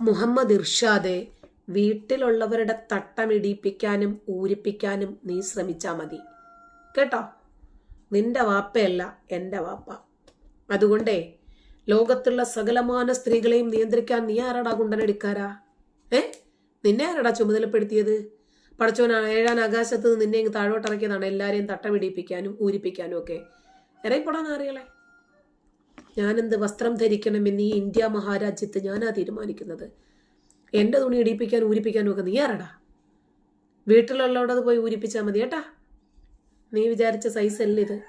മുഹമ്മദ് ഇർഷാദെ വീട്ടിലുള്ളവരുടെ തട്ടമിടിപ്പിക്കാനും ഊരിപ്പിക്കാനും നീ ശ്രമിച്ചാൽ മതി. കേട്ടോ? നിന്റെ വാപ്പയല്ല എന്റെ വാപ്പ. അതുകൊണ്ടേ ലോകത്തുള്ള സകലമാന സ്ത്രീകളെയും നിയന്ത്രിക്കാൻ നീ ആരാടാ കുണ്ടനെടുക്കാരാ ഏ? നിന്നെ ആരാടാ ചുമതലപ്പെടുത്തിയത്? പടച്ചോൻ ഏഴാൻ ആകാശത്ത് നിന്ന് താഴോട്ടിറക്കിയതാണ് എല്ലാവരെയും തട്ടമിടിപ്പിക്കാനും ഊരിപ്പിക്കാനും ഒക്കെ. ഇറങ്ങിപ്പെടാൻ അറിയളെ ഞാനെന്ത് വസ്ത്രം ധരിക്കണമെന്ന് ഈ ഇന്ത്യ മഹാരാജ്യത്ത് ഞാനാ തീരുമാനിക്കുന്നത്? എന്റെ തുണി ഇടിപ്പിക്കാൻ ഊരിപ്പിക്കാനും ഒക്കെ നീ ആരടാ? വീട്ടിലുള്ളവിടെ പോയി ഊരിപ്പിച്ചാൽ മതി കേട്ടാ. നീ വിചാരിച്ച സൈസ് അല്ല ഇത്.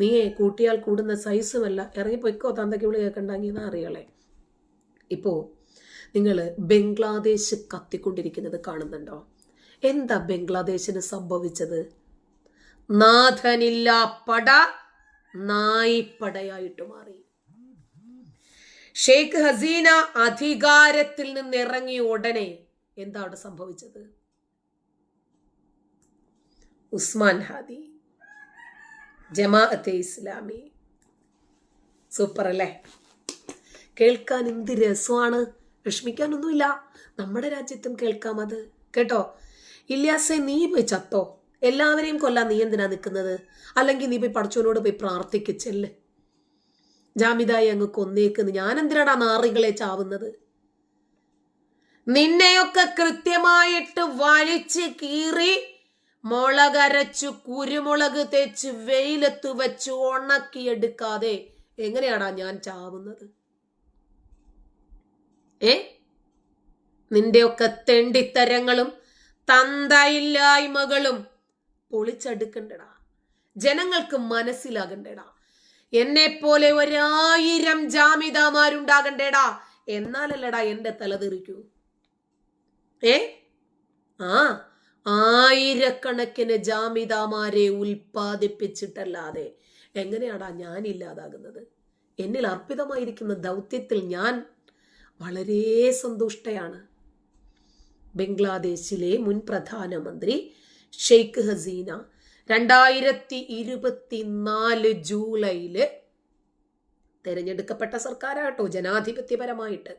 നീയേ കൂട്ടിയാൽ കൂടുന്ന സൈസുമല്ല ഇറങ്ങിപ്പോയിക്കോ തന്തയ്ക്ക് വിളി കേൾക്കണ്ടെങ്കിൽ അറിയളെ? ഇപ്പോൾ നിങ്ങൾ ബംഗ്ലാദേശ് കത്തിക്കൊണ്ടിരിക്കുന്നത് കാണുന്നുണ്ടോ? എന്താ ബംഗ്ലാദേശിന് സംഭവിച്ചത്? നാഥനില്ല പട നായിപ്പടയായിട്ട് മാറി. ഷെയ്ഖ് ഹസീന അധികാരത്തിൽ നിന്ന് ഇറങ്ങിയ ഉടനെ എന്താണ് സംഭവിച്ചത്? ഉസ്മാൻ ഹാദി ജമാഅത്തെ ഇസ്ലാമി. സൂപ്പർ അല്ലേ? കേൾക്കാൻ എന്ത് രസമാണ്? വിഷമിക്കാനൊന്നുമില്ല. നമ്മുടെ രാജ്യത്തും കേൾക്കാം അത്. കേട്ടോ? ഇല്ലാസെ നീ പോയി ചത്തോ? എല്ലാവരെയും കൊല്ലാൻ നീ എന്തിനാ നിൽക്കുന്നത്? അല്ലെങ്കിൽ നീ പോയി പഠിച്ചവനോട് പോയി പ്രാർത്ഥിക്കിച്ചല്ലേ ജാമിതായി അങ്ങ് കൊന്നേക്കുന്നു. ഞാൻ എന്തിനാടാ നാറികളെ ചാവുന്നത്? നിന്നെയൊക്കെ കൃത്യമായിട്ട് വലിച്ച് കീറി മുളകരച്ചു കുരുമുളക് തേച്ച് വെയിലത്ത് വെച്ച് ഉണക്കിയെടുക്കാതെ എങ്ങനെയാടാ ഞാൻ ചാവുന്നത്? ഏ? നിന്റെയൊക്കെ തെണ്ടിത്തരങ്ങളും തന്തയില്ലായ്മകളും പൊളിച്ചെടുക്കണ്ടടാ. ജനങ്ങൾക്ക് മനസ്സിലാകണ്ടേടാ. എന്നെ പോലെ ഒരായിരം ജാമിതാമാരുണ്ടാകണ്ടേടാ. എന്നാലല്ലടാ എന്റെ തലതെറിക്കൂ ഏ? ആ ആയിരക്കണക്കിന് ജാമിതാമാരെ ഉൽപ്പാദിപ്പിച്ചിട്ടല്ലാതെ എങ്ങനെയാടാ ഞാൻ ഇല്ലാതാകുന്നത് എന്നിൽ അർപ്പിതമായിരിക്കുന്ന ദൗത്യത്തിൽ ഞാൻ വളരെ സന്തുഷ്ടയാണ്. ബംഗ്ലാദേശിലെ മുൻ പ്രധാനമന്ത്രി ഷെയ്ഖ് ഹസീന രണ്ടായിരത്തി ഇരുപത്തിനാല് ജൂലൈയിൽ തെരഞ്ഞെടുക്കപ്പെട്ട സർക്കാരാട്ടോ ജനാധിപത്യപരമായിട്ട്.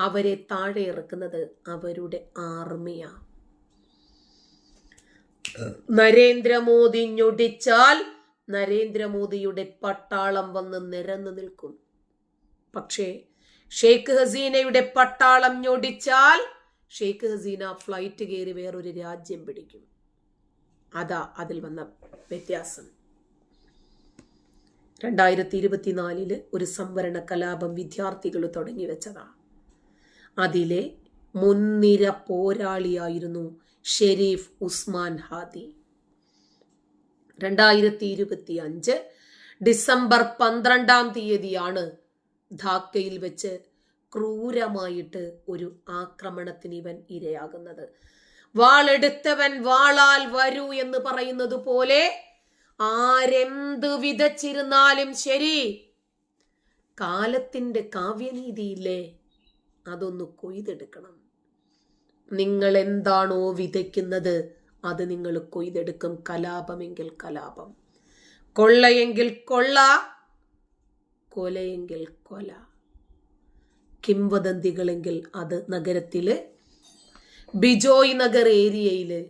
അവരെ താഴെ ഇറക്കുന്നത് അവരുടെ ആർമിയാണ് നരേന്ദ്രമോദി ഞൊടിച്ചാൽ നരേന്ദ്രമോദിയുടെ പട്ടാളം വന്ന് നിരന്നു നിൽക്കും. പക്ഷേ ഷെയ്ഖ് ഹസീനയുടെ പട്ടാളം ഞൊടിച്ചാൽ ഷെയ്ഖ് ഹസീന ഫ്ലൈറ്റ് കയറി വേറൊരു രാജ്യം പിടിക്കും. അതാ അതിൽ വന്ന വ്യത്യാസം. രണ്ടായിരത്തി ഇരുപത്തിനാലിൽ ഒരു സംവരണ കലാപം വിദ്യാർത്ഥികൾ തുടങ്ങി വെച്ചതാ അതിലെ മുൻനിര പോരാളിയായിരുന്നു ഷെരീഫ് ഉസ്മാൻ ഹാദി. രണ്ടായിരത്തി ഇരുപത്തി അഞ്ച് ഡിസംബർ പന്ത്രണ്ടാം തീയതിയാണ് ധാക്കയിൽ വെച്ച് ക്രൂരമായിട്ട് ഒരു ആക്രമണത്തിന് ഇവൻ ഇരയാകുന്നത്. വാളെടുത്തവൻ വാളാൽ വരൂ എന്ന് പറയുന്നത് പോലെ ആരെന്ത് വിതച്ചിരുന്നാലും ശരി. കാലത്തിന്റെ കാവ്യനീതിയില്ലേ? അതൊന്ന് കൊയ്തെടുക്കണം. നിങ്ങൾ എന്താണോ വിതയ്ക്കുന്നത് അത് നിങ്ങൾ കൊയ്തെടുക്കും. കലാപമെങ്കിൽ കലാപം. കൊള്ളയെങ്കിൽ കൊള്ള കൊലയെങ്കിൽ കൊല. കിംവദന്തികളെങ്കിൽ അത് നഗരത്തിൽ ബിജോയ് നഗർ ഏരിയയിൽ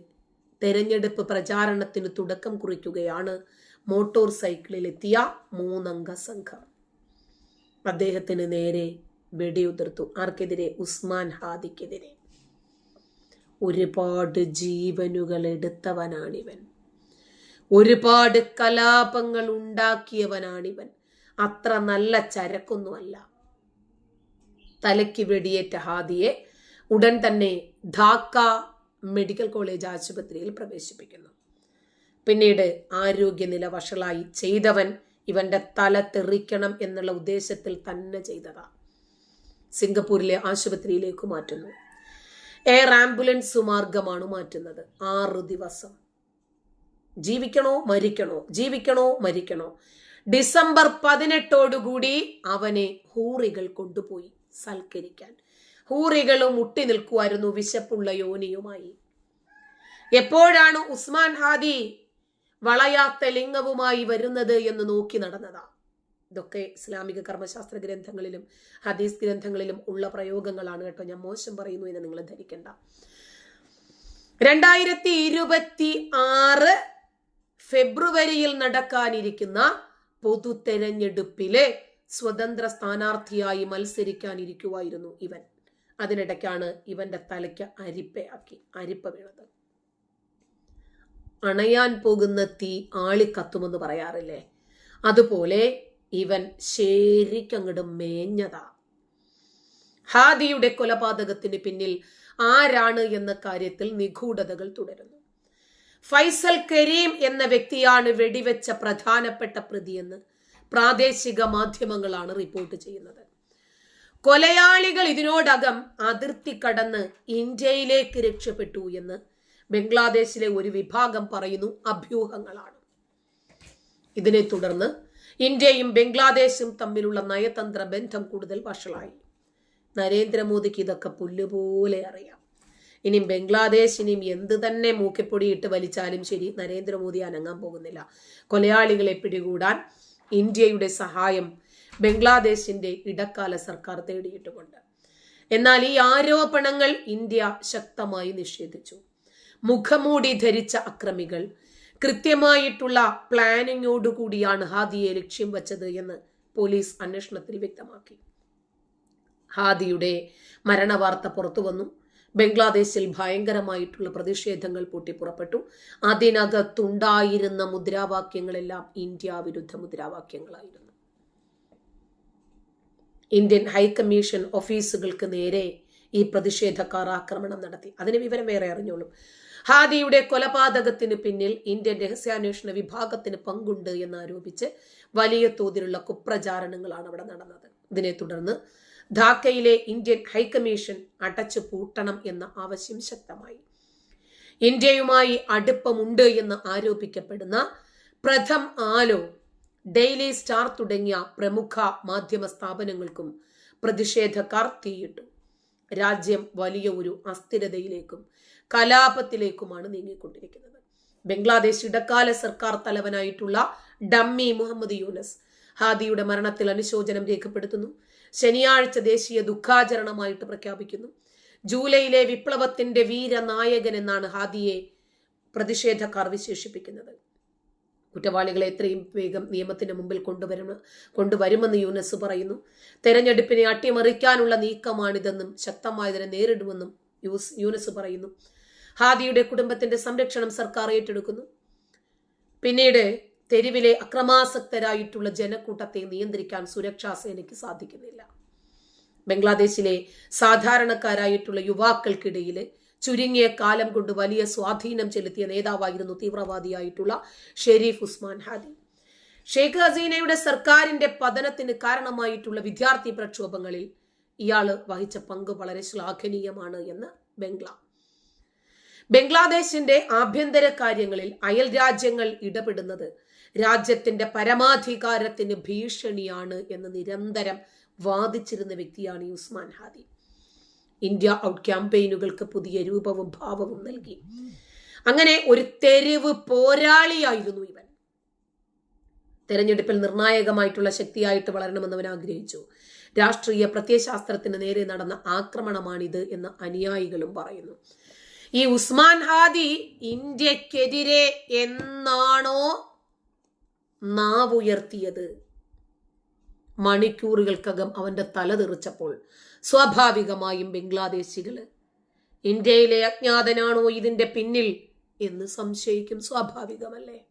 തെരഞ്ഞെടുപ്പ് പ്രചാരണത്തിന് തുടക്കം കുറിക്കുകയാണ് മോട്ടോർ സൈക്കിളിലെത്തിയ മൂന്നംഗ സംഘം. അദ്ദേഹത്തിന് നേരെ വെടിയുതിർത്തു. ആർക്കെതിരെ? ഉസ്മാൻ ഹാദിക്കെതിരെ. ഒരുപാട് ജീവനുകൾ എടുത്തവനാണിവൻ. ഒരുപാട് കലാപങ്ങൾ ഉണ്ടാക്കിയവനാണിവൻ. അത്ര നല്ല ചരക്കൊന്നുമല്ല. തലയ്ക്ക് വെടിയേറ്റ ഹാദിയെ ഉടൻ തന്നെ ധാക്ക മെഡിക്കൽ കോളേജ് ആശുപത്രിയിൽ പ്രവേശിപ്പിക്കുന്നു. പിന്നീട് ആരോഗ്യനില വഷളായി ചെയ്തവൻ ഇവന്റെ തല തെറിക്കണം എന്നുള്ള ഉദ്ദേശത്തിൽ തന്നെ ചെയ്തതാ. സിംഗപ്പൂരിലെ ആശുപത്രിയിലേക്ക് മാറ്റുന്നു. എയർ ആംബുലൻസ് മാർഗമാണ് മാറ്റുന്നത്. ആറു ദിവസം. ജീവിക്കണോ മരിക്കണോ? ജീവിക്കണോ മരിക്കണോ? ഡിസംബർ പതിനെട്ടോടുകൂടി അവനെ ഹൂറികൾ കൊണ്ടുപോയി സൽക്കരിക്കാൻ. ഹൂറികളും മുട്ടി നിൽക്കുമായിരുന്നു വിശപ്പുള്ള യോനിയുമായി. എപ്പോഴാണ് ഉസ്മാൻ ഹാദി വളയാത്ത ലിംഗവുമായി വരുന്നത് എന്ന് നോക്കി നടന്നതാ? ഇതൊക്കെ ഇസ്ലാമിക കർമ്മശാസ്ത്ര ഗ്രന്ഥങ്ങളിലും ഹദീസ് ഗ്രന്ഥങ്ങളിലും ഉള്ള പ്രയോഗങ്ങളാണ് കേട്ടോ. ഞാൻ മോശം പറയുന്നു എന്ന് നിങ്ങൾ ധരിക്കണ്ട. രണ്ടായിരത്തി ഇരുപത്തി ആറ് ഫെബ്രുവരിയിൽ നടക്കാനിരിക്കുന്ന പൊതു തെരഞ്ഞെടുപ്പിലെ സ്വതന്ത്ര സ്ഥാനാർത്ഥിയായി മത്സരിക്കാനിരിക്കുവായിരുന്നു ഇവൻ. അതിനിടയ്ക്കാണ് ഇവന്റെ തലയ്ക്ക് അരിപ്പയാക്കി അരിപ്പ വീണത്. അണയാൻ പോകുന്ന തീ ആളിക്കത്തുമെന്ന് പറയാറില്ലേ? അതുപോലെ ഇവൻ ശരിക്കങ്ങട് മേഞ്ഞതാ. ഹാദിയുടെ കൊലപാതകത്തിന് പിന്നിൽ ആരാണ് എന്ന കാര്യത്തിൽ നിഗൂഢതകൾ തുടരുന്നു. ഫൈസൽ കരീം എന്ന വ്യക്തിയാണ് വെടിവെച്ച പ്രധാനപ്പെട്ട പ്രതിയെന്ന് പ്രാദേശിക മാധ്യമങ്ങളാണ് റിപ്പോർട്ട് ചെയ്യുന്നത്. കൊലയാളികൾ ഇതിനോടകം അതിർത്തി കടന്ന് ഇന്ത്യയിലേക്ക് രക്ഷപ്പെട്ടു എന്ന് ബംഗ്ലാദേശിലെ ഒരു വിഭാഗം പറയുന്നു അഭ്യൂഹങ്ങളാണ്. ഇതിനെ തുടർന്ന് ഇന്ത്യയും ബംഗ്ലാദേശും തമ്മിലുള്ള നയതന്ത്ര ബന്ധം കൂടുതൽ വഷളായി. നരേന്ദ്രമോദിക്ക് ഇതൊക്കെ പുല്ലുപോലെ അറിയാം. ഇനി ബംഗ്ലാദേശിനെയും എന്ത് തന്നെ മൂക്കിപ്പൊടിയിട്ട് വലിച്ചാലും ശരി നരേന്ദ്രമോദി അനങ്ങാൻ പോകുന്നില്ല. കൊലയാളികളെ പിടികൂടാൻ ഇന്ത്യയുടെ സഹായം ബംഗ്ലാദേശിന്റെ ഇടക്കാല സർക്കാർ തേടിയിട്ടുമുണ്ട്. എന്നാൽ ഈ ആരോപണങ്ങൾ ഇന്ത്യ ശക്തമായി നിഷേധിച്ചു. മുഖമൂടി ധരിച്ച അക്രമികൾ കൃത്യമായിട്ടുള്ള പ്ലാനിങ്ങോടുകൂടിയാണ് ഹാദിയെ ലക്ഷ്യം വച്ചത് എന്ന് പോലീസ് അന്വേഷണത്തിൽ വ്യക്തമാക്കി. ഹാദിയുടെ മരണവാർത്ത പുറത്തു വന്നു ബംഗ്ലാദേശിൽ ഭയങ്കരമായിട്ടുള്ള പ്രതിഷേധങ്ങൾ പൊട്ടിപ്പുറപ്പെട്ടു. അതിനകത്തുണ്ടായിരുന്ന മുദ്രാവാക്യങ്ങളെല്ലാം ഇന്ത്യ വിരുദ്ധ മുദ്രാവാക്യങ്ങളായിരുന്നു. ഇന്ത്യൻ ഹൈക്കമ്മീഷൻ ഓഫീസുകൾക്ക് നേരെ ഈ പ്രതിഷേധക്കാർ ആക്രമണം നടത്തി. അതിന് വിവരം വേറെ അറിഞ്ഞോളും. ഹാദിയുടെ കൊലപാതകത്തിന് പിന്നിൽ ഇന്ത്യൻ രഹസ്യാന്വേഷണ വിഭാഗത്തിന് പങ്കുണ്ട് എന്നാരോപിച്ച് വലിയ തോതിലുള്ള കുപ്രചാരണങ്ങളാണ് അവിടെ നടന്നത്. ഇതിനെ തുടർന്ന് ധാക്കയിലെ ഇന്ത്യൻ ഹൈക്കമ്മീഷൻ അടച്ചു പൂട്ടണം എന്ന ആവശ്യം ശക്തമായി. ഇന്ത്യയുമായി അടുപ്പമുണ്ട് എന്ന് ആരോപിക്കപ്പെടുന്ന പ്രഥം ആലോ ഡെയിലി സ്റ്റാർ തുടങ്ങിയ പ്രമുഖ മാധ്യമ സ്ഥാപനങ്ങൾക്കും പ്രതിഷേധക്കാർ തീയിട്ടു. രാജ്യം വലിയ ഒരു അസ്ഥിരതയിലേക്കും കലാപത്തിലേക്കുമാണ് നീങ്ങിക്കൊണ്ടിരിക്കുന്നത്. ബംഗ്ലാദേശ് ഇടക്കാല സർക്കാർ തലവനായിട്ടുള്ള ഡമ്മി മുഹമ്മദ് യൂനസ് ഹാദിയുടെ മരണത്തിൽ അനുശോചനം രേഖപ്പെടുത്തുന്നു. ശനിയാഴ്ച ദേശീയ ദുഃഖാചരണമായിട്ട് പ്രഖ്യാപിക്കുന്നു. ജൂലൈയിലെ വിപ്ലവത്തിന്റെ വീരനായകൻ എന്നാണ് ഹാദിയെ പ്രതിഷേധക്കാർ വിശേഷിപ്പിക്കുന്നത്. കുറ്റവാളികളെ എത്രയും വേഗം നിയമത്തിന് മുമ്പിൽ കൊണ്ടുവരണം കൊണ്ടുവരുമെന്ന് യൂനസ് പറയുന്നു. തെരഞ്ഞെടുപ്പിനെ അട്ടിമറിക്കാനുള്ള നീക്കമാണിതെന്നും ശക്തമായതിനെ നേരിടുമെന്നും യൂസ് യൂനസ് പറയുന്നു. ഹാദിയുടെ കുടുംബത്തിന്റെ സംരക്ഷണം സർക്കാർ ഏറ്റെടുക്കുന്നു. പിന്നീട് തെരുവിലെ അക്രമാസക്തരായിട്ടുള്ള ജനക്കൂട്ടത്തെ നിയന്ത്രിക്കാൻ സുരക്ഷാ സേനയ്ക്ക് സാധിക്കുന്നില്ല. ബംഗ്ലാദേശിലെ സാധാരണക്കാരായിട്ടുള്ള യുവാക്കൾക്കിടയിൽ ചുരുങ്ങിയ കാലം കൊണ്ട് വലിയ സ്വാധീനം ചെലുത്തിയ നേതാവായിരുന്നു തീവ്രവാദിയായിട്ടുള്ള ഷെരീഫ് ഉസ്മാൻ ഹാദി. ഷെയ്ഖ് ഹസീനയുടെ സർക്കാരിന്റെ പതനത്തിന് കാരണമായിട്ടുള്ള വിദ്യാർത്ഥി പ്രക്ഷോഭങ്ങളിൽ ഇയാൾ വഹിച്ച പങ്ക് വളരെ ശ്ലാഘനീയമാണ് എന്ന് ബംഗ്ലാ. ബംഗ്ലാദേശിന്റെ ആഭ്യന്തര കാര്യങ്ങളിൽ അയൽ രാജ്യങ്ങൾ ഇടപെടുന്നത് രാജ്യത്തിന്റെ പരമാധികാരത്തിന് ഭീഷണിയാണ് എന്ന് നിരന്തരം വാദിച്ചിരുന്ന വ്യക്തിയാണ് ഈ ഉസ്മാൻ ഹാദി. ഇന്ത്യ ഔട്ട് ക്യാമ്പയിനുകൾക്ക് പുതിയ രൂപവും ഭാവവും നൽകി. അങ്ങനെ ഒരു തെരുവ് പോരാളിയായിരുന്നു ഇവൻ. തെരഞ്ഞെടുപ്പിൽ നിർണായകമായിട്ടുള്ള ശക്തിയായിട്ട് വളരണമെന്ന് അവൻ ആഗ്രഹിച്ചു. രാഷ്ട്രീയ പ്രത്യയശാസ്ത്രത്തിന് നേരെ നടന്ന ആക്രമണമാണിത് എന്ന് അനുയായികളും പറയുന്നു. ഈ ഉസ്മാൻ ഹാദി ഇന്ത്യക്കെതിരെ എന്നാണോ നാവുയർത്തിയത്? മണിക്കൂറുകൾക്കകം അവന്റെ തല തെറിച്ചപ്പോൾ സ്വാഭാവികമായും ബംഗ്ലാദേശികൾ. ഇന്ത്യയിലെ അജ്ഞാതനാണോ ഇതിന്റെ പിന്നിൽ എന്ന് സംശയിക്കും സ്വാഭാവികമല്ലേ?